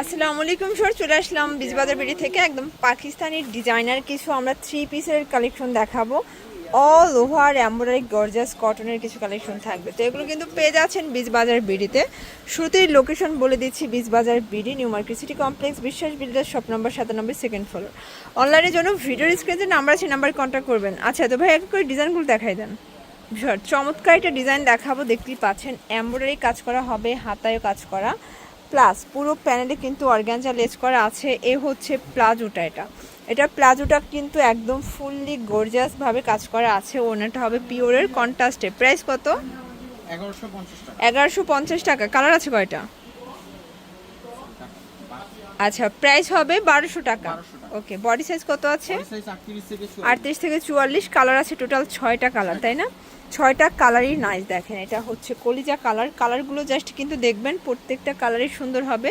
আসসালামু আলাইকুম স্যার চলে আসলাম বীজবাজার বেড়ি থেকে। একদম পাকিস্তানি ডিজাইনার কিছু আমরা থ্রি পিসের কালেকশন দেখাবো। অল ওভার এম্ব্রয়ডারি গর্জাস কটনের কিছু কালেকশন থাকবে। তো এগুলো কিন্তু পেয়ে যাচ্ছেন বীজবাজার বিডিতে। শুরুতেই লোকেশন বলে দিচ্ছি Bijbazar BD new market city complex Biswas builder shop number সাতানব্বই সেকেন্ড ফ্লোর অনলাইনের জন্য ভিডিওর স্ক্রিনে নাম্বার আছে নাম্বার কন্ট্যাক্ট করবেন। আচ্ছা তো ভাই, এক করে ডিজাইনগুলো দেখাই দেন। চমৎকার একটা ডিজাইন দেখাবো, দেখতেই পাচ্ছেন। এমব্রয়ডারি কাজ করা হবে, হাতায়ও কাজ করা। প্লাস পুরো প্যানেলে কিন্তু অর্গ্যানজা লেস করা আছে এ হচ্ছে প্লাজোটা এটা। এটা প্লাজোটা কিন্তু একদম ফুললি গর্জাসভাবে কাজ করা আছে ওনাটা হবে পিওরের কন্ট্রাস্টে। প্রাইস কত? এগারোশো পঞ্চাশ টাকা। কালার আছে কয়টা? আচ্ছা প্রাইস হবে বারোশো টাকা। 1200 টাকা। ওকে বডি সাইজ কত আছে? আটত্রিশ থেকে আটত্রিশ থেকে চুয়াল্লিশ কালার আছে টোটাল ছয়টা কালার তাই না? ছয়টা কালারই নাইস দেখেন এটা হচ্ছে কলিজা কালার কালারগুলো জাস্ট কিন্তু দেখবেন প্রত্যেকটা কালারই সুন্দর হবে।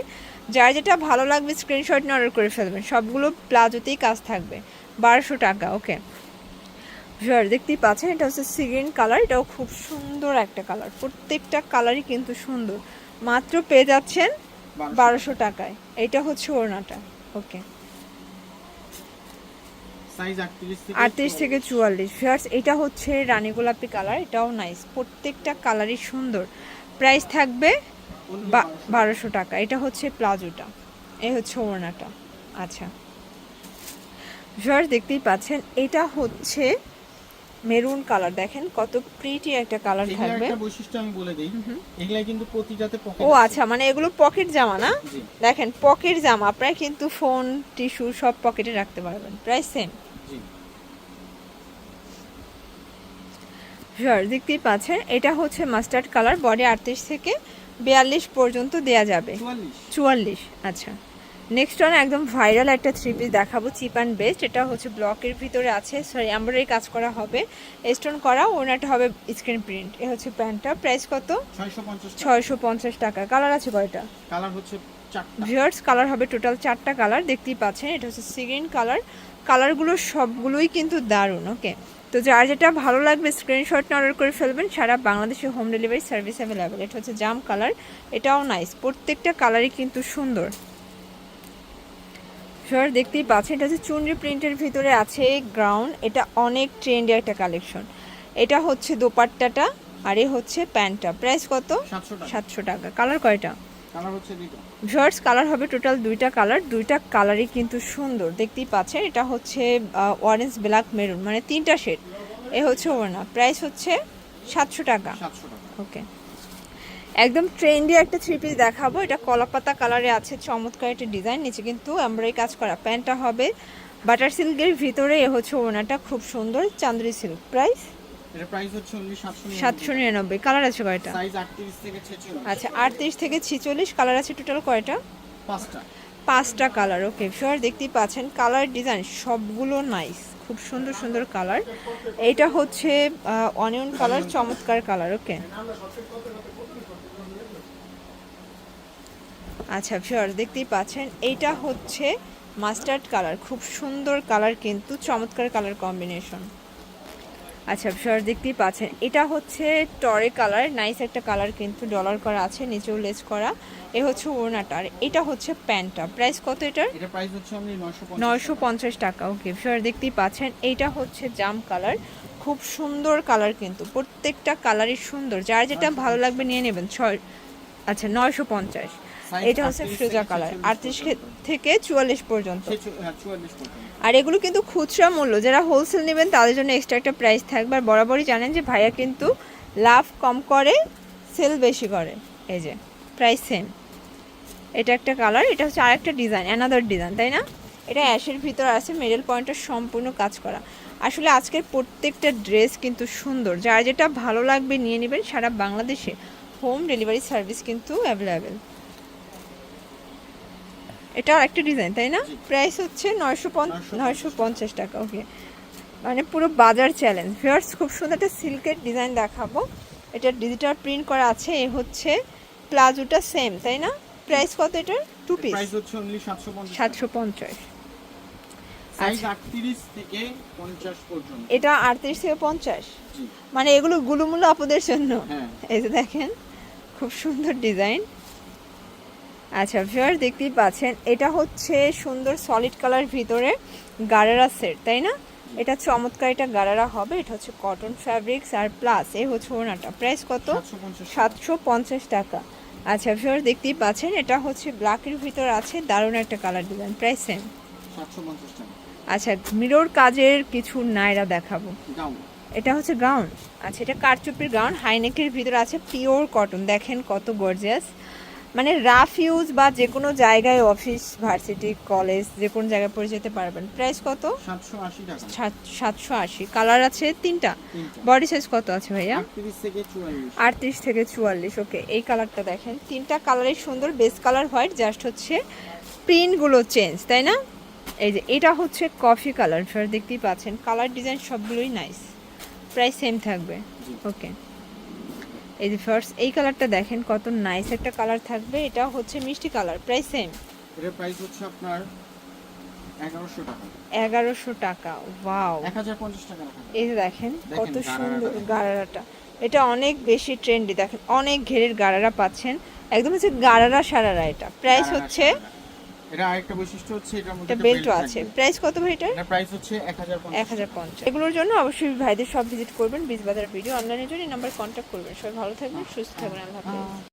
যার যেটা ভালো লাগবে স্ক্রিনশট নিয়ে অর্ডার করে ফেলবেন। সবগুলো প্লাজোতেই কাজ থাকবে। বারোশো টাকা ওকে ভিউয়ার দেখতেই পাচ্ছেন এটা হচ্ছে সিগ্রিন কালার এটাও খুব সুন্দর একটা কালার প্রত্যেকটা কালারই কিন্তু সুন্দর। মাত্র পেয়ে যাচ্ছেন বারোশো টাকায়। এটা হচ্ছে ওড়নাটা। ওকে। আটত্রিশ থেকে চুয়াল্লিশ। ফিয়ার্স এটা হচ্ছে রানী গোলাপি কালার। এটাও নাইস প্রত্যেকটা কালারই সুন্দর। প্রাইস থাকবে বারোশো। টাকা। এটা হচ্ছে প্লাজোটা। এই হচ্ছে ওড়নাটা। আচ্ছা। ফিয়ার্স দেখতেই পাচ্ছেন এটা হচ্ছে মেরুন কালার। দেখেন কত প্রিটি একটা কালার থাকবে। একটা বৈশিষ্ট্য আমি বলে দিই এগুলা কিন্তু প্রতিটাতে পকেট ও আচ্ছা মানে এগুলো পকেট জামা না? দেখেন পকেট জামা আপনারা কিন্তু ফোন টিস্যু সব পকেটে রাখতে পারবেন। প্রাইস সেম জি। শিওর দেখতেই পাচ্ছেন এটা হচ্ছে মাস্টার্ড কালার বডি আটত্রিশ থেকে বিয়াল্লিশ পর্যন্ত দেয়া যাবে। চুয়াল্লিশ আচ্ছা। নেক্সট অন একদম ভাইরাল একটা থ্রি পিস দেখাবো চিপ অ্যান্ড বেস্ট এটা হচ্ছে ব্লকের ভিতরে আছে। সরি এমব্রয়ডারি কাজ করা হবে। স্টোন করা ওনাটা হবে স্ক্রিন প্রিন্ট এ হচ্ছে প্যান্টটা প্রাইস কত? ছয়শো পঞ্চাশ টাকা। কালার আছে কয়টা? কালার হচ্ছে ভিউয়ার্স কালার হবে টোটাল চারটা কালার দেখতেই পাচ্ছেন এটা হচ্ছে সিগ্রিন কালার কালারগুলো সবগুলোই কিন্তু দারুণ ওকে তো যার যেটা ভালো লাগবে স্ক্রিনশট অর্ডার করে ফেলবেন। সারা বাংলাদেশে হোম ডেলিভারি সার্ভিস অ্যাভেলেবেল এটা হচ্ছে জাম কালার এটাও নাইস প্রত্যেকটা কালারই কিন্তু সুন্দর। সর দেখতেই পাচ্ছেন এটা হচ্ছে চুনরি প্রিন্টের ভিতরে আছে গ্রাউন্ড এটা অনেক ট্রেন্ডি একটা কালেকশন এটা হচ্ছে দোপাট্টাটা আর এ হচ্ছে প্যান্টটা। প্রাইস কত? সাতশো টাকা। কালার কয়টা? ভিউয়ার্স কালার হবে টোটাল দুইটা কালার দুইটা কালারই কিন্তু সুন্দর। দেখতেই পাচ্ছেন এটা হচ্ছে অরেঞ্জ ব্ল্যাক মেরুন মানে তিনটা শেড এ হচ্ছে ওড়না। প্রাইস হচ্ছে সাতশো টাকা। ওকে একদম ট্রেন্ডি একটা থ্রি পিস দেখাবো। এটা কলাপাতা কালারে আছে চমৎকার একটা ডিজাইন নিচে কিন্তু এমব্রয়ডারি কাজ করা প্যান্টটা হবে। বাটার সিল্কের ভিতরে এ হচ্ছে ওনাটা খুব সুন্দর চান্দ্রি সিল্ক প্রাইস সাতশো নিরানব্বই। কালার আছে কয়টা? আচ্ছা আটত্রিশ থেকে ছিচল্লিশ। কালার আছে টোটাল কয়টা? পাঁচটা। পাঁচটা কালার ওকে শিওর দেখতেই পাচ্ছেন। কালার ডিজাইন সবগুলো নাইস খুব সুন্দর সুন্দর কালার। এটা হচ্ছে অনিয়ন কালার, চমৎকার কালার, ওকে? আচ্ছা ভিওর দেখতেই পাচ্ছেন, এইটা হচ্ছে মাস্টার্ড কালার। খুব সুন্দর কালার কিন্তু, চমৎকার কালার কম্বিনেশন। আচ্ছা শিওর দেখতেই পাচ্ছেন। এটা হচ্ছে টরে কালার নাইস একটা কালার কিন্তু ডলার করা আছে নিচেও লেস করা। এ হচ্ছে ওড়নাটা আর এটা হচ্ছে প্যান্টটা। প্রাইস কত এটার? এটা প্রাইস হচ্ছে অনলি নয়শো নয়শো পঞ্চাশ টাকা ওকে। শিওর দেখতেই পাচ্ছেন এইটা হচ্ছে জাম কালার। খুব সুন্দর কালার কিন্তু প্রত্যেকটা কালারই সুন্দর। যার যেটা ভালো লাগবে নিয়ে নেবেন ছয় আচ্ছা নয়শো পঞ্চাশ। এটা হচ্ছে 38 ফ্রোজা কালার 46 আটত্রিশ থেকে হ্যাঁ চুয়াল্লিশ পর্যন্ত। আর এগুলো কিন্তু খুচরা মূল্য যারা হোলসেল নেবেন তাদের জন্য এক্সট্রা একটা প্রাইস থাকবে। আর বরাবরই জানেন যে ভাইয়া কিন্তু লাভ কম করে সেল বেশি করে। এই যে প্রাইস সেম এটা একটা কালার এটা হচ্ছে আরেকটা ডিজাইন অ্যানাদার ডিজাইন তাই না? এটা অ্যাশের ভিতর আছে মিডল পয়েন্টটা সম্পূর্ণ কাজ করা। আসলে আজকের প্রত্যেকটা ড্রেস কিন্তু সুন্দর। যার যেটা ভালো লাগবে নিয়ে নেবেন সারা বাংলাদেশে হোম ডেলিভারি সার্ভিস কিন্তু অ্যাভেলেবেল এটা আরেকটা ডিজাইন তাই না? প্রাইস হচ্ছে নয়শো নয়শো পঞ্চাশ। টাকা ওকে মানে পুরো বাজার চ্যালেঞ্জ ভিউয়ার্স খুব সুন্দর একটা সিল্কের ডিজাইন দেখাবো। এটা ডিজিটাল প্রিন্ট করা আছে এ হচ্ছে প্লাজোটা সেম তাই না? প্রাইস কত এটার? টু পিস প্রাইস হচ্ছে অনলি সাতশো সাতশো সাইজ থেকে পর্যন্ত। এটা আটত্রিশ থেকে পঞ্চাশ? জি। মানে এগুলো গুলুমুলো আপুদের জন্য। হ্যাঁ। এই যে দেখেন খুব সুন্দর ডিজাইন আচ্ছা ভিউয়ার দেখতেই পাচ্ছেন এটা হচ্ছে সুন্দর সলিড কালার ভিতরে গারারা সেট তাই না? এটা চমৎকার এটা গারারা হবে এটা হচ্ছে কটন ফ্যাব্রিক্স আর প্লাস এই হচ্ছে ওনাটা প্রাইস কত? সাতশো পঞ্চাশ টাকা। আচ্ছা ভিউয়ার দেখতেই পাচ্ছেন এটা হচ্ছে ব্ল্যাকের ভিতর আছে দারুণ একটা কালার ডিজাইন প্রাইস সেম আচ্ছা মিরর কাজের কিছু নায়রা দেখাবো। এটা হচ্ছে গাউন আচ্ছা এটা কারচুপির গাউন হাইনেকের ভিতরে আছে পিওর কটন দেখেন কত গর্জিয়াস মানে রাফ ইউজ বা যে কোনো জায়গায় অফিস ভার্সিটি কলেজ যে কোনো জায়গায় পরে যেতে পারবেন। প্রাইস কত? সাতশো আশি কালার আছে তিনটা? বডি সাইজ কত আছে ভাইয়া? আটত্রিশ থেকে চুয়াল্লিশ। ওকে এই কালারটা দেখেন। তিনটা কালারের সুন্দর বেস কালার হোয়াইট জাস্ট হচ্ছে প্রিন্টগুলো চেঞ্জ তাই না? এই যে এটা হচ্ছে কফি কালার ফের দেখতেই পাচ্ছেন। কালার ডিজাইন সবগুলোই নাইস প্রাইস সেম থাকবে ওকে এই যে ফার্স্ট এই কালারটা দেখেন কত নাইস একটা কালার থাকবে। এটা হচ্ছে মিষ্টি কালার প্রাইস সেম এটার প্রাইস হচ্ছে আপনার এগারোশো টাকা। এগারোশো টাকা ওয়াও এক হাজার পঞ্চাশ টাকা রাখা এই যে দেখেন কত সুন্দর। গারারাটা। এটা অনেক বেশি ট্রেন্ডি দেখেন অনেক ঘেরের গারারা পাচ্ছেন। একদম হচ্ছে গারারা সারারা এটা। প্রাইস হচ্ছে। এটা আরেকটা বৈশিষ্ট্য হচ্ছে এটার মধ্যে বেল্টও আছে। প্রাইস কত ভাই এটা প্রাইস হচ্ছে এক হাজার এক হাজার পঞ্চাশ। এগুলোর জন্য অবশ্যই ভাইদের সব ভিজিট করবেন বিজবাজার ভিডিও অনলাইনের জন্য নাম্বার কন্ট্যাক্ট করবেন। সবাই ভালো থাকবেন সুস্থ থাকবেন আল্লাহ হাফেজ।